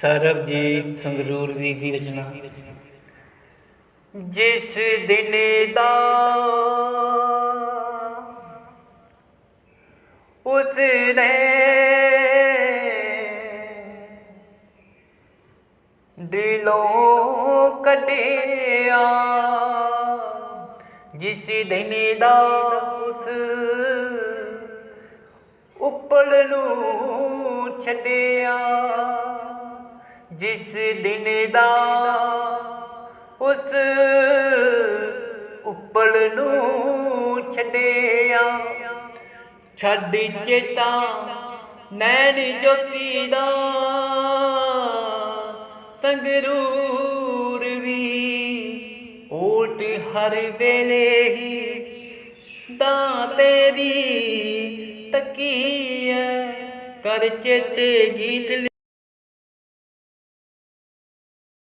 ਸਰਬਜੀਤ ਸੰਗਰੂਰ ਦੀ ਦੀ ਰਚਨਾ? ਜਿਸ ਦਿਨ ਦਾ ਉਸ ਨੇ ਦਿਲੋਂ ਕੱਢਿਆ, ਜਿਸ ਦਿਨ ਦਾ ਉਸ ਉੱਪਲ ਨੂੰ ਛੱਡਿਆ। ਜਿਸ ਦਿਨ ਦਾ ਉਸ ਉੱਪਲ ਨੂੰ ਛੱਡਿਆ, ਛੱਡ ਚੇਤਾ ਨੈਣ ਜੋਤੀ ਦਾ ਸੰਗਰੂਰ ਵੀ ਓਟ ਹਰ ਵੇਲੇ ਹੀ ਦਾ ਤੇਰੀ ਤਕੀਐ, ਕਰ ਚੇਤੇ ਗੀਤ